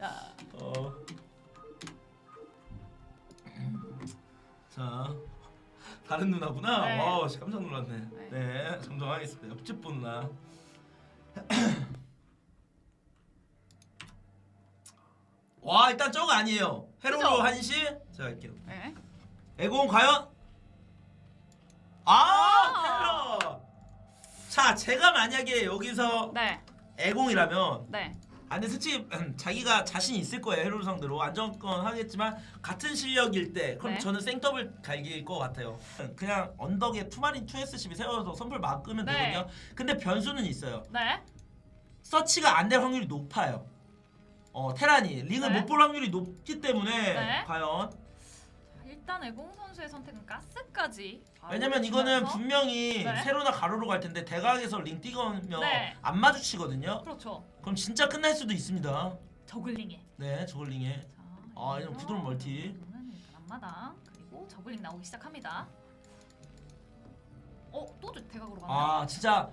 자, 어. 자 다른 누나구나. 네. 와 깜짝 놀랐네. 네. 네, 정정하겠습니다. 옆집 분 누나. 와 일단 저거 아니에요. 헤로로? 한시. 자 갈게요. 네. 에고온 과연? 아 헤로. 자 제가 만약에 여기서 네. 에공이라면 네. 아 근데 솔직히 자기가 자신 있을 거예요 헤로를 상대로 안정권 하겠지만 같은 실력일 때 그럼 네. 저는 생더블 갈길 것 같아요 그냥 언덕에 투마린 2S12 세워서 선풀 막으면 네. 되거든요 근데 변수는 있어요 네. 서치가 안 될 확률이 높아요 어 테란이 링을 네. 못볼 확률이 높기 때문에 네. 과연 일단 애공 선 수의 선택은 가스까지. 왜냐면 이거는 주면서- 분명히 네. 세로나 가로로 갈 텐데 대각에서 링 뛰면 네. 안 마주치거든요 그렇죠. 그럼 진짜 끝날 수도 있습니다 저글링에. 네 저글링에 자, 아, 이런 부드러운 멀티. 앞마당 그리고 저글링 나오기 시작합니다. 어, 또 저- 대각으로 가나요? 아 진짜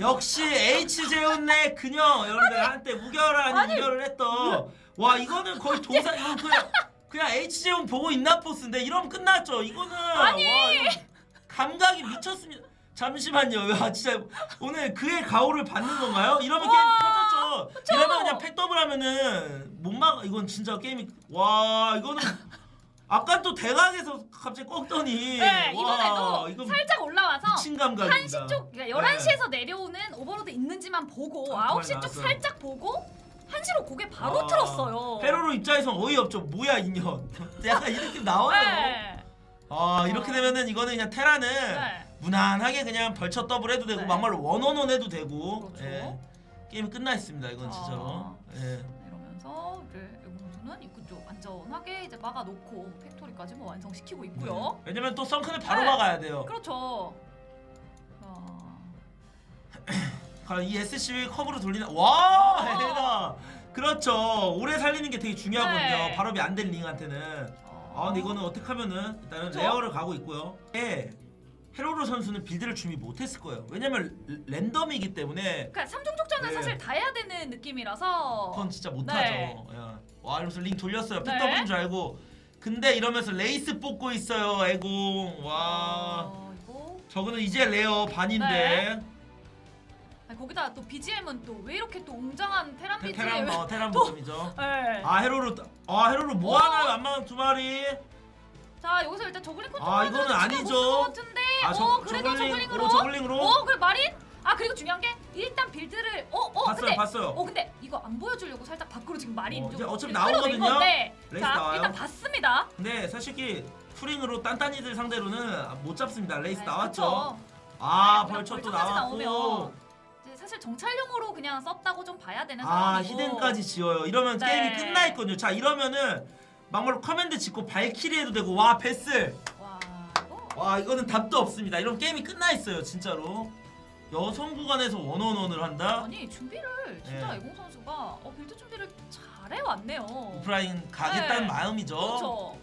역시 H 재훈네 그녀 여러분들 한때 무결한 이별을 했던 와 이거는 거의 동사 이거 그냥 그냥 H 재훈 보고 있나 포스인데 이러면 끝났죠 이거는 아니. 와, 이거 감각이 미쳤습니다 잠시만요 야 진짜 오늘 그의 가오를 받는 건가요? 이러면 게임 터졌죠 그쵸? 이러면 그냥 팩 더블 하면은 못 막아 이건 진짜 게임이 와 이거는 아까 또 대각에서 갑자기 꺾더니 네, 와, 이번에도 이건 살짝 올라와서 미친 감각입니다. 한시 쪽, 그러니까 11시에서 내려오는 오버로드 있는지만 보고 아, 9시 쪽 나왔어요. 살짝 보고 한시로 고개 바로 아, 틀었어요. 헤로로 입장에선 어이없죠. 뭐야 인연. 약간 이 느낌 나와요. 네. 아 이렇게 어. 되면은 이거는 그냥 테라는 네. 무난하게 그냥 벌쳐 더블 해도 되고 네. 막말로 원원원 해도 되고 그렇죠. 예. 게임 끝나 있습니다. 이건 아. 진짜로. 예. 이러면서 이제 선수는 입구 쪽 안전하게 이제 막아놓고 팩토리까지 뭐 완성시키고 있고요. 네. 왜냐면 또 썬크는 바로 네. 막아야 돼요. 그렇죠. 과연 이 SCV 컵으로 돌리는 와 어. 헤라. 그렇죠. 오래 살리는 게 되게 중요하거든요. 네. 발업이 안 된 링한테는. 어. 아 근데 이거는 어떻게 하면은 일단은 그쵸? 레어를 가고 있고요. 예. 헤로로 선수는 빌드를 준비 못했을 거예요. 왜냐면 랜덤이기 때문에 그러니까 삼중 족전은 네. 사실 다 해야 되는 느낌이라서 그건 진짜 네. 못하죠. 예. 와 이러면서 링 돌렸어요. 네. 픽더블인 줄 알고. 근데 이러면서 레이스 뽑고 있어요. 애공. 와. 어, 이거 저거는 이제 레어 반인데. 네. 아니, 거기다 또 BGM은 또 왜 이렇게 또 웅장한 테란 테- BGM 테란 어 테란 또- 모습이죠. 네. 아 헤로로 아 헤로로 뭐 어? 하나요? 안만 두 마리. 자 여기서 일단 저글링 컨트롤 아, 이거는 아니죠. 같은데 아, 어 그래도 저글링, 저글링으로 오, 저글링으로. 어 그래 마린 아 그리고 중요한 게 일단 빌드를 어어 봤어요, 근데 봤어요. 어 근데 이거 안 보여주려고 살짝 밖으로 지금 마린 어, 좀 이제 어차피 끌어낸 나오거든요. 건데 레이스 자 나와요. 일단 봤습니다 근데 솔직히 투링으로 딴딴이들 상대로는 못 잡습니다. 레이스 네, 나왔죠. 그쵸. 아 네, 벌초 또 나왔고. 나오면 사실 정찰용으로 그냥 썼다고 좀 봐야 되는 아 상황이고 히든까지 지어요. 이러면 네. 게임이 끝나 있거든요. 자 이러면은 막말로 커맨드 짓고 발키리 해도 되고 와 베슬. 와 이거 와 이거는 답도 없습니다. 이러면 게임이 끝나 있어요. 진짜로. 여성 구간에서 원원원을 한다. 아니 준비를 진짜 네. 애공 선수가 어, 빌드 준비를 잘해 왔네요. 오프라인 가겠다는 네. 마음이죠. 그렇죠.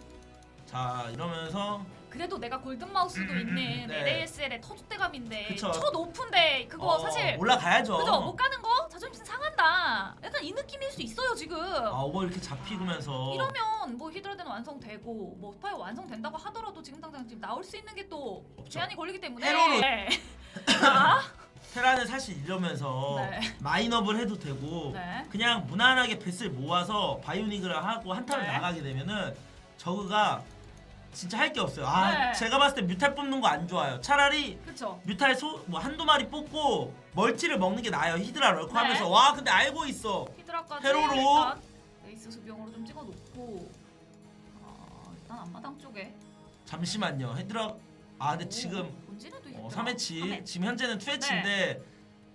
자 이러면서 그래도 내가 골든 마우스도 있는 네. LASL의 터줏대감인데 그쵸. 첫 오픈데 그거 어, 사실 올라가야죠. 그죠 못 가는 거 자존심 상한다. 약간 이 느낌일 수 있어요 지금. 아 오버 이렇게 잡히면서 이러면 뭐 히드라덴 완성되고 뭐 스파이어 완성된다고 하더라도 지금 당장 지금 나올 수 있는 게 또 없죠. 제한이 걸리기 때문에 헤로로- 네. 자, 테라는 사실 이러면서 네. 마인업을 해도 되고 네. 그냥 무난하게 배스를 모아서 바이오닉을 하고 한타를 네. 나가게 되면은 저그가 진짜 할 게 없어요. 아 네. 제가 봤을 때 뮤탈 뽑는 거 안 좋아요. 차라리 그렇죠. 뮤탈 소뭐 한두 마리 뽑고 멀티를 먹는 게 나아요. 히드라 럴코 네. 하면서 와 근데 알고 있어. 히드라까지 헤로로. 일단 레이스 수병으로 좀 찍어놓고 아, 일단 앞마당 쪽에 잠시만요. 히드라 아 근데 오, 지금 본진에도 어, 히드라. 3회치 삼회. 지금 현재는 2회치인데 네.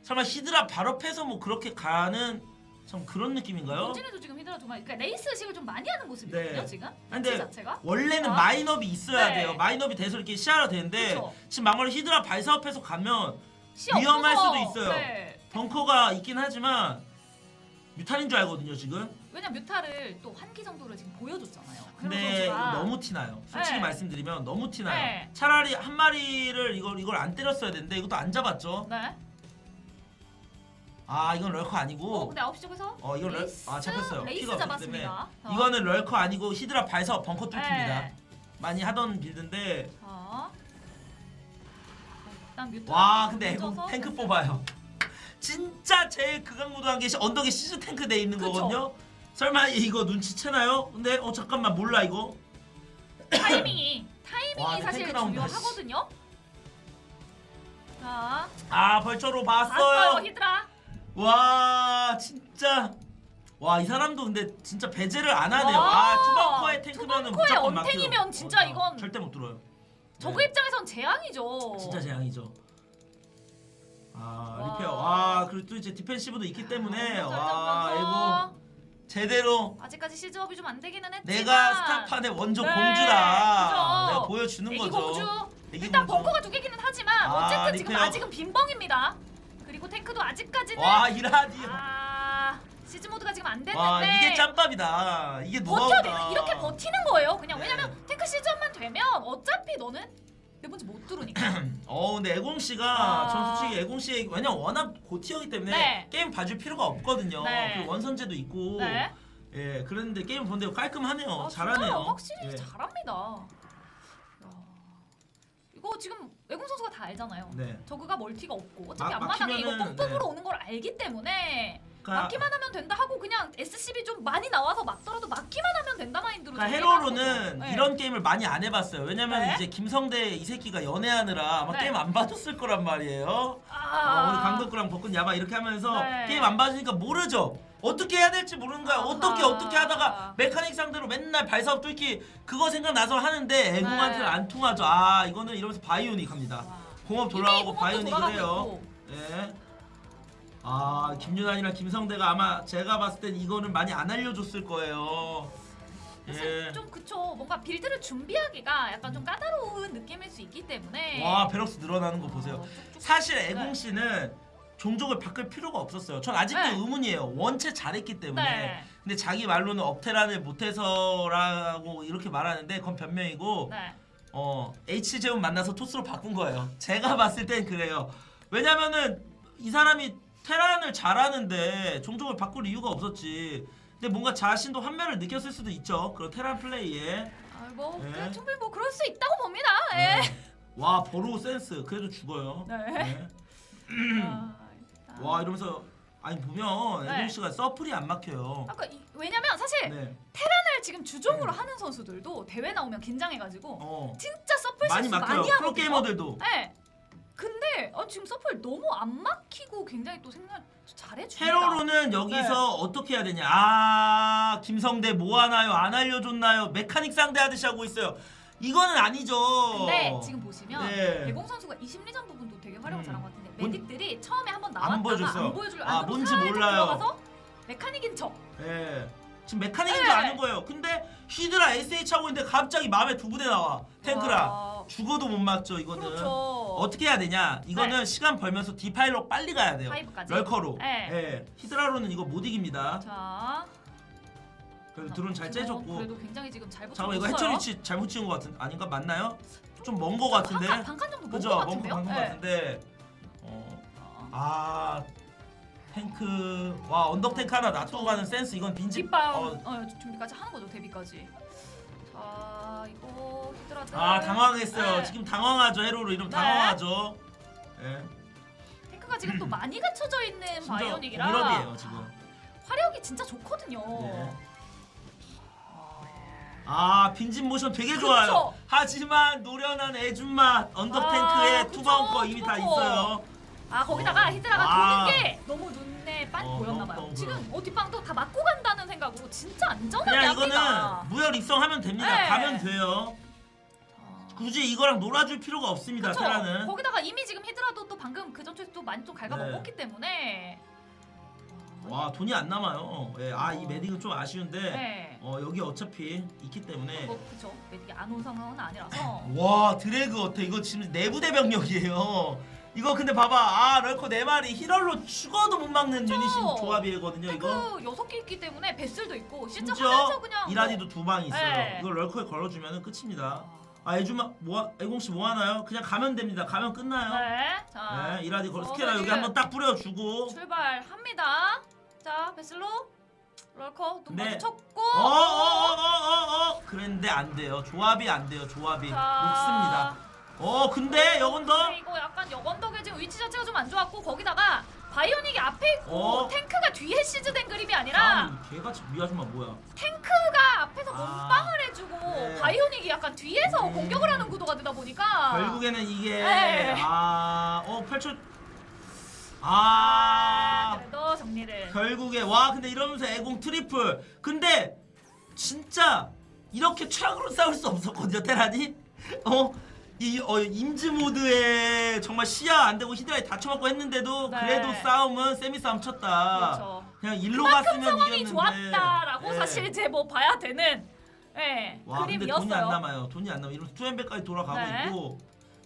설마 히드라 바로 패서 뭐 그렇게 가는 참 그런 느낌인가요? 본진에도 지금 히드라 좀 많이 그러니까 레이스식을 좀 많이 하는 모습이거든요 네. 지금 근데 자체 자체가 원래는 아. 마인업이 있어야 네. 돼요. 마인업이 돼서 이렇게 시야가 되는데 그쵸. 지금 막말로 히드라 발사업해서 가면 시 위험할. 수도 있어요. 네. 벙커가 있긴 하지만 뮤탈인 줄 알거든요 지금. 왜냐면 뮤타를 또한기 정도를 지금 보여줬잖아요. 근데 선수가. 너무 티나요. 솔직히 네. 말씀드리면 너무 티나요. 네. 차라리 한 마리를 이걸 이걸 안 때렸어야 되는데 이것도 안 잡았죠. 네. 아 이건 럴커 어, 아니고 근데 9시 쪽에서 어 이건 럴, 레이스, 아 잡혔어요. 레이스 피가 없기 때문에 잡았습니다. 어. 이거는 럴커 아니고 히드라 발사 벙커 뚫힙니다. 네. 많이 하던 빌드인데 자. 일단 뮤트 와 근데 애국 던져서 탱크. 뽑아요. 진짜 제일 극악무도한 게 시- 언덕에 시즈 탱크 돼 있는 그쵸. 거거든요. 설마 이거 눈치채나요? 근데 어 잠깐만 몰라 이거. 타이밍이 타이밍이 와, 근데 사실 탱크 나온다, 중요하거든요. 자, 아 벌처로 봤어요 봤어요. 히드라. 와 진짜 와 이 사람도 근데 진짜 배제를 안 하네요. 와, 아 투벙커의 탱크면은 무조건 막혀요. 언탱이면 진짜 어, 이건 절대 못 들어요. 저그 네. 입장에선 재앙이죠. 진짜 재앙이죠. 아 와. 리페어 와 그리고 또 이제 디펜시브도 있기 때문에 아, 와. 이거 제대로 아직까지 시즈업이 좀 안 되기는 했지만 내가 스타판의 원조 네, 공주다. 그죠. 내가 보여주는 애기 거죠. 공주 애기 일단 공주. 벙커가 두 개기는 하지만 아, 어쨌든 지금 리페어. 아직은 빈 벙입니다. 그리고 탱크도 아직까지는 와 이라디오. 아 시즈 모드가 지금 안 됐는데 와 이게 짬밥이다. 이게 노하우다. 이렇게 버티는 거예요. 그냥 네. 왜냐면 탱크 시즈업만 되면 어차피 너는 내 번째 못 뚫으니까. 어 근데 애공 씨가 아. 전 솔직히 애공 씨 왜냐 면 워낙 고티어기 때문에 네. 게임 봐줄 필요가 없거든요. 네. 그리고 원선제도 있고. 네. 예 그랬는데 게임 본데 깔끔하네요. 아, 잘하네요. 확실히 예. 잘합니다. 야. 이거 지금 외국 선수가 다 알잖아요. 네. 저그가 멀티가 없고 어차피 막- 앞마당에 이거 막히면은, 뽕뽕으로 네. 오는 걸 알기 때문에 그러니까, 막기만 하면 된다 하고 그냥 SCB 좀 많이 나와서 막더라도 막기만 하면 된다 마인드로 그러니까 헤로로는 거죠. 네. 이런 게임을 많이 안 해봤어요. 왜냐면 네. 이제 김성대 이 새끼가 연애하느라 아마 네. 게임 안 봐줬을 거란 말이에요. 아, 어, 오늘 강덕구랑 벚꽃 야바 이렇게 하면서 네. 게임 안 봐주니까 모르죠. 어떻게 해야 될지 모르는 거야. 아하. 어떻게 어떻게 하다가 메카닉 상대로 맨날 발사업 뚫기 그거 생각나서 하는데 애공한테는 네. 안 통하죠. 아 이거는 이러면서 바이오닉 합니다. 와. 공업 돌아오고 바이오닉을 해요. 네. 아 김윤환이랑 김성대가 아마 제가 봤을 땐 이거는 많이 안 알려줬을 거예요. 사실 예. 좀 그쵸 뭔가 빌드를 준비하기가 약간 좀 까다로운 느낌일 수 있기 때문에 와 베럭스 늘어나는 거 보세요. 어, 쭉쭉- 사실 애공 네. 씨는 종족을 바꿀 필요가 없었어요. 전 아직도 네. 의문이에요. 원체 잘했기 때문에. 네. 근데 자기 말로는 업테란을 못해서라고 이렇게 말하는데 그건 변명이고 네. 어 H 제운 만나서 토스로 바꾼 거예요. 제가 봤을 땐 그래요. 왜냐면은 이 사람이 테란을 잘하는데 종족을 바꿀 이유가 없었지. 근데 뭔가 자신도 환멸을 느꼈을 수도 있죠. 그런 테란 플레이에. 아, 뭐 네. 그 충분히 뭐 그럴 수 있다고 봅니다. 예. 네. 와 버로우 센스 그래도 죽어요. 네. 네. 아. 와 이러면서 아니 보면 네. 애공 씨가 서플이 안 막혀요. 아까 이, 왜냐면 사실 네. 테란을 지금 주종으로 하는 선수들도 대회 나오면 긴장해가지고 어 진짜 서플 많이 실수 막혀요. 하거든요. 프로 게이머들도. 네. 근데 어, 지금 서플 너무 안 막히고 굉장히 또 생각 잘해줍니다. 헤로로는 여기서 네. 어떻게 해야 되냐? 아 김성대 뭐 하나요? 안 알려줬나요? 메카닉 상대 하듯이 하고 있어요. 이거는 아니죠. 근데 지금 보시면 네. 대공 선수가 이 심리전 부분도 되게 활약을 음. 잘한 것 같은 메딕들이 처음에 한번 안 나왔다가 보여줬어요. 안 보여줄 아, 안으로 뭔지 살짝 몰라요. 들어가서 메카닉인 척. 예. 지금 메카닉인 줄 네. 아는 거예요. 근데 히드라 SH 하고 있는데 갑자기 마음에 두 부대 나와. 탱크라. 와, 죽어도 못 막죠 이거는. 그렇죠. 어떻게 해야 되냐? 이거는 시간 벌면서 디파일로 빨리 가야 돼요. 파이브까지. 럴커로. 네. 예. 히드라로는 이거 못 이깁니다. 자. 그래도 드론 잘 지금 째줬고. 그래도 굉장히 지금 잘 붙여 잠깐만 이거 해처 위치 잘못 찍은 것 같은 아닌가 맞나요? 좀 먼 거 같은데. 반칸, 정도 그죠? 먼것 먼거 같은데요? 네. 같은데. 어. 아 탱크 와 언덕 탱크 하나 놔두고 가는 센스 이건 빈집. 뒷발 어, 어, 준비까지 하는 거죠 데뷔까지. 자 이거 히드라들. 아 당황했어요. 네. 지금 당황하죠 헤로로 이러면 네. 당황하죠. 예. 탱크가 지금 또 많이 갖춰져 있는 진짜 바이오닉이라 공일업이에요 지금. 화력이 진짜 좋거든요. 네. 아 빈집 모션 되게 좋아요. 그쵸? 하지만 노련한 애준맛 언덕 아, 탱크에 그쵸, 투바운커 이미 다 투바운커. 있어요. 아 거기다가 어. 히드라가 아. 도는 게 너무 눈에 빤 어, 보였나 너무 봐요. 너무 지금 어 뒷방도 다 맞고 간다는 생각으로 진짜 안전하게 그냥 합니다. 이거는 무혈 입성하면 됩니다. 네. 가면 돼요. 자. 굳이 이거랑 놀아줄 필요가 없습니다. 그쵸? 테라는. 거기다가 이미 지금 히드라도 또 방금 그 전투에서 또 많이 좀 갉아먹었기 네. 때문에 와 돈이 안 남아요. 예, 아이 메딕은 좀 아쉬운데 네. 어 여기 어차피 있기 때문에. 뭐 그쵸 메딕이 안 온 상황은 아니라서 와 드래그 어때? 이거 지금 내부 대 병력이에요. 이거 근데 봐봐 아 럴커 네 마리 히럴로 죽어도 못 막는 유닛인 조합이거든요 이거. 그 여섯 개 있기 때문에 베슬도 있고 진짜 심지어 하면서 그냥 이란이도 두 방이 있어요. 네. 이걸 럴커에 걸어주면 끝입니다. 뭐- 아 애주마 뭐 애공 씨 뭐 하나요? 그냥 가면 됩니다. 가면 끝나요. 네. 자. 네, 이라디 걸 어, 스케라 여기 지금 한번 딱 뿌려주고. 출발합니다. 자, 베슬로 럴커 눈 네. 마주쳤고. 어어어어어어 그랬는데 안 돼요. 조합이 안 돼요. 조합이 자. 없습니다. 어 근데 여건더 이거 약간 역언덕의 지금 위치 자체가 좀 안 좋았고 거기다가 바이오닉이 앞에 있고 어? 탱크가 뒤에 시즈된 그림이 아니라 개같이 이 아줌마 뭐야? 탱크가 앞에서 아. 몸빵을 해주고 네. 바이오닉이 약간 뒤에서 음. 공격을 하는 구도가 되다 보니까 결국에는 이게 네. 아어 8초 아 그래도 정리를 결국에 와 근데 이러면서 애공 트리플 근데 진짜 이렇게 최악으로 싸울 수 없었거든요 테란이 어 이 어, 임즈 모드에 정말 시야 안 되고 히드라에 다쳐먹고 했는데도 네. 그래도 싸움은 세미 싸움 쳤다 그렇죠. 그냥 일로 그만큼 갔으면 상황이 이겼는데 좋았다라고 네. 사실 이제 뭐 봐야 되는 예, 와 근데 돈이 그림이었어요. 안 남아요 돈이 안 남아 이러면서 투엠백까지 돌아가고 네. 있고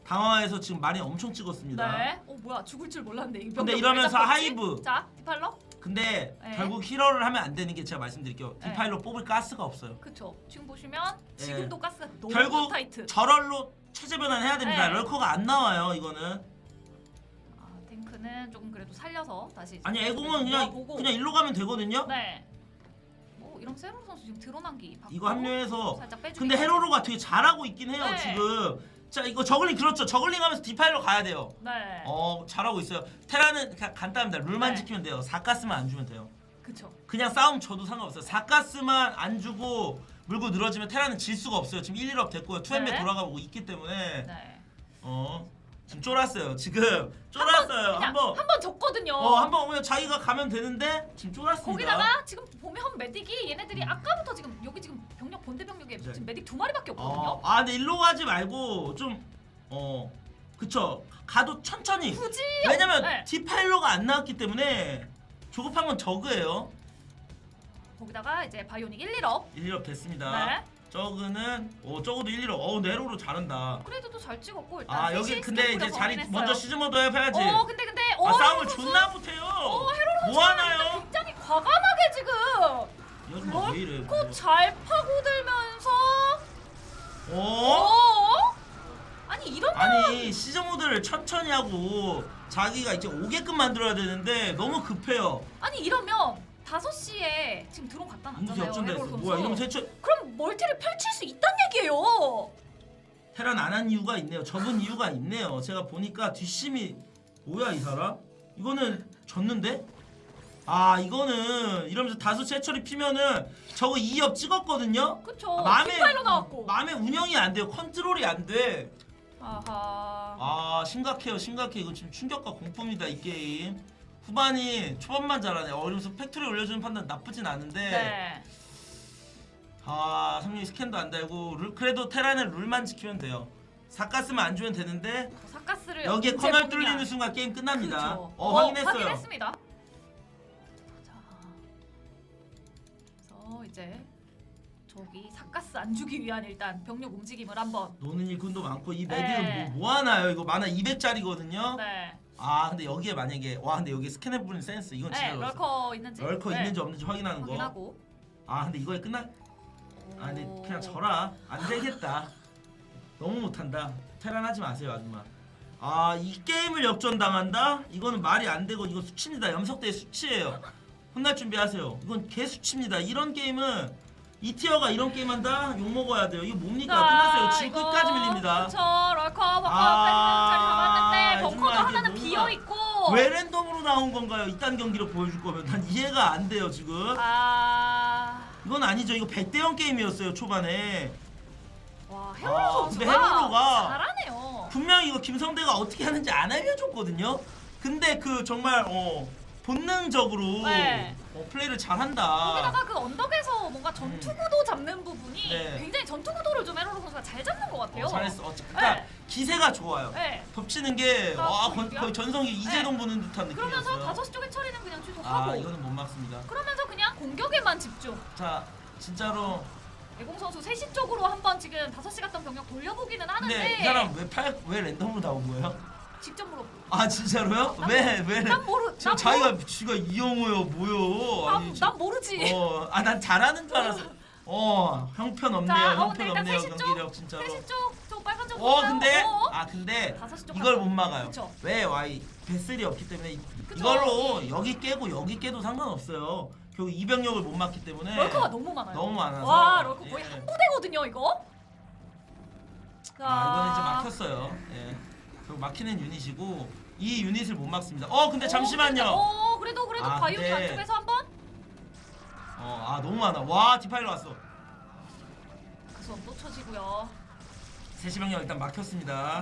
당황해서 지금 많이 엄청 찍었습니다 네. 어 뭐야 죽을 줄 몰랐는데. 이 근데 병력 이러면서 잡혔지? 하이브. 자 디팔러. 근데 네. 결국 히러를 하면 안 되는 게 제가 말씀드릴게요 네. 디파일로 뽑을 가스가 없어요 그쵸. 지금 보시면 네. 지금도 가스가 너무 결국 타이트. 저럴로 체제 변환해야 됩니다. 네. 럴커가 안 나와요 이거는. 아, 탱크는 조금 그래도 살려서 다시. 아니 애공은 그냥 모아보고. 그냥 일로 가면 되거든요. 네. 뭐 이런 세로 선수 지금 드러난기 이거 합류해서 살짝 빼주기. 근데 헤로로가 되게 잘하고 있긴 해요 네. 지금. 자 이거 저글링 그렇죠. 저글링 하면서 디파일로 가야 돼요. 네. 어 잘하고 있어요. 테라는 그냥 간단합니다. 룰만 네. 지키면 돼요. 사가스만 안 주면 돼요. 그쵸. 그냥 싸움 줘도 상관없어요. 사가스만 안 주고 물고 늘어지면 테라는 질 수가 없어요. 지금 1, 1업 됐고요. 투엠에 네. 돌아가고 있기 때문에 네. 어 지금 쫄았어요. 지금 쫄았어요. 그냥 한번 한번 졌거든요. 어 한번 그냥 자기가 가면 되는데 지금 쫄았습니다. 거기다가 지금 보면 메딕이 얘네들이 아까부터 지금 여기 지금 병력 본대 병력에 네. 지금 메딕 두 마리밖에 없거든요. 어, 아 근데 일로 가지 말고 좀어 그쵸 가도 천천히 굳이 왜냐면 네. 디파일러가 안 나왔기 때문에 조급한 건 저그예요 거기다가 이제 바이오닉 1, 1업. 1업 됐습니다 네. 저그는 어 저그도 1, 1업 어 네로로 잘한다 그래도 잘 찍었고 일단. 아 여기 근데 이제 자리. 먼저 시즌 모드 해야지 어 근데 근데 아 어, 싸움을 선수 존나 못해요 어 헤로 뭐 하나요? 굉장히 과감하게 지금 이 아줌마 왜 이래 코잘 파고들면서 어? 어? 아니 이런 아니 시즌 모드를 천천히 하고 자기가 이제 오게끔 만들어야 되는데 너무 급해요 아니 이러면 5시에 지금 드론 갖다 인기 놨잖아요. 역전됐어 선수. 뭐야 이러면서 해쳐 그럼 멀티를 펼칠 수 있다는 얘기예요. 테란 안 한 이유가 있네요. 접은 이유가 있네요. 제가 보니까 뒷심이 뭐야 이 사람? 이거는 졌는데? 아 이거는 이러면서 다수 채처리 피면은 저거 2업 찍었거든요. 그쵸. 아, 마음에 뒷발로 나왔고. 마음에 운영이 안 돼요. 컨트롤이 안 돼. 아하. 아 심각해요. 심각해. 이거 지금 충격과 공포입니다 이 게임. 후반이 초반만 잘하네. 어 이러면서 팩토리 올려주는 판단 나쁘진 않은데. 네. 아 성룡이 스캔도 안 달고 룰, 그래도 테란은 룰만 지키면 돼요. 사가스만 안 주면 되는데 사가스를 여기에 언제 커널. 뚫리는 순간 게임 끝납니다. 그렇죠. 어, 확인했어요. 확인했습니다. 자. 그래서 이제 저기 사가스 안 주기 위한 일단 병력 움직임을 한번. 노는 일꾼도 많고 이 네. 매듭은 뭐, 뭐 하나요? 이거 만화 200짜리거든요. 네. 아 근데 여기에 만약에 와 근데 여기 스캔해 보는 센스 이건 진짜 네. 좋았어. 럴커 있는지. 럴커 네. 있는지 없는지 확인하는 거. 확인하고. 아 근데 이거에 끝나. 아 근데 오. 그냥 져라. 안 되겠다. 너무 못한다. 테란하지 마세요 아줌마. 아 이 게임을 역전당한다? 이거는 말이 안 되고 이거 수치입니다. 염석대의 수치예요. 혼날 준비하세요. 이건 개 수치입니다. 이런 게임은 이 티어가 이런 게임 한다? 욕 먹어야 돼요. 이거 뭡니까? 끝났어요. 지금 끝까지 밀립니다. 그쵸. 럴커 벙커 아, 왜 랜덤으로 나온 건가요? 이딴 경기를 보여줄 거면 난 이해가 안 돼요 지금. 아. 이건 아니죠. 이거 100대 0 게임이었어요 초반에. 와 헤로로 아, 근데 잘하네요. 분명히 이거 김성대가 어떻게 하는지 안 알려줬거든요. 근데 그 정말 어 본능적으로 네. 어, 플레이를 잘한다. 거기다가 그 언덕에서 뭔가 전투 구도 잡는 부분이 음. 네. 굉장히 전투 구도를 좀 헤로로 선수가 잘 잡는 것 같아요. 어, 잘했어. 어, 그러니까 네. 기세가 좋아요. 네. 덮치는 게 아, 와, 건- 거의 전성기 이재동 보는 듯한 그러면서 느낌이었어요. 다섯 시 쪽의 처리는 그냥 취소하고 아 이거는 못 막습니다. 그러면서 그냥 공격에만 집중. 자 진짜로 애공 선수 3시 쪽으로 한번 지금 5시 갔던 병력 돌려보기는 하는데 근데 이 사람 왜팔왜 랜덤으로 나온 거예요? 직접 물어보. 아 진짜로요? 난 왜 왜? 난 모르. 지금 난 자기가 지가 이영호요 뭐요? 모르, 아니 난, 난 모르지. 어, 아 난 잘하는 줄 알았어. 어, 형편 없네요. 자, 어, 형편 근데 일단 없네요. 3시 쪽, 경기력 진짜로. 3시 쪽, 저쪽 빨간색 어 근데 어? 아 근데 이걸. 못 막아요. 그쵸. 왜 와이 배슬이 없기 때문에 그쵸. 이걸로 여기 깨고 여기 깨도 상관없어요. 결국 이병력을 못 막기 때문에 럴커가 너무 많아요. 너무 많아서. 와 럴커 거의 예. 한 부대거든요 이거. 자, 아 이거는 이제 막혔어요. 예. 결국 막히는 유닛이고 이 유닛을 못 막습니다. 어 근데 잠시만요. 어 그래도 그래도 아, 바이오닉 네. 안쪽에서 한번 어아 너무 많아. 와 디파일러 왔어. 그수또 쳐지고요. 세시병력 일단 막혔습니다.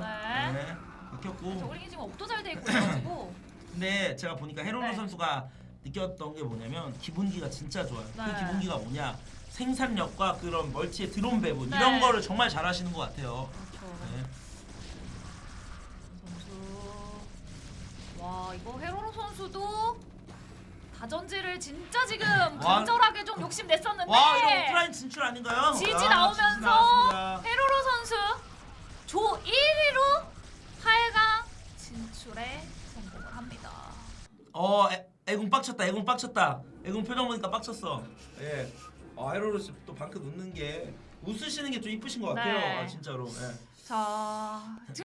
네. 막혔고. 저글링이 지금 업도 잘 돼 있고 가지고 근데 제가 보니까 헤로로 네. 선수가 느꼈던 게 뭐냐면 기본기가 진짜 좋아요. 그 네. 기본기가 뭐냐? 생산력과 그런 멀티의 드론 배분 네. 이런 거를 정말 잘하시는 것 같아요. 그렇죠. 네. 선수 와 이거 헤로로 선수도 다전지를 진짜 지금 와. 간절하게 좀 욕심 냈었는데 와 이거 오프라인 진출 아닌가요? 지지 아, 나오면서. 헤로로 선수 조 1위로 8강 진출에 성공을 합니다. 어 애, 애공 빡쳤다. 애공 빡쳤다. 애공 표정 보니까 빡쳤어. 예. 아 헤로로 씨또 방크 놓는 게 웃으시는 게 좀 이쁘신 것 같아요. 네. 아 진짜로. 예. 자